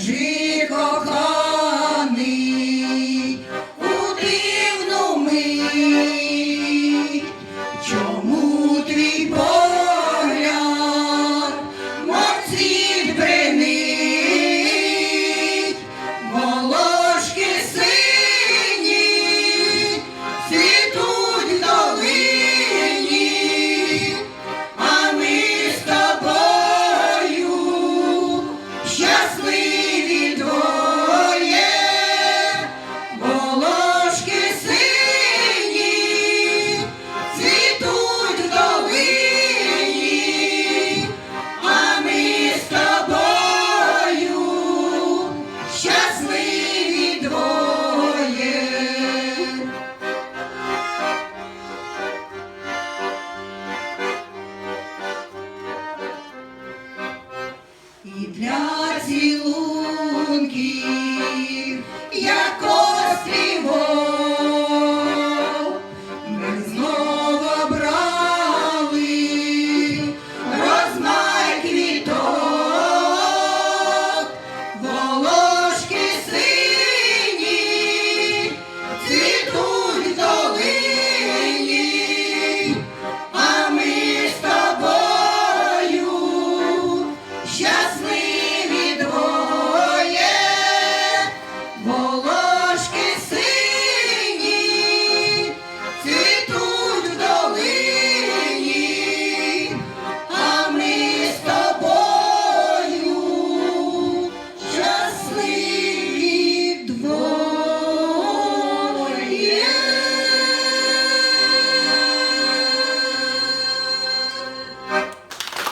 Скажи, коханий, для цілунків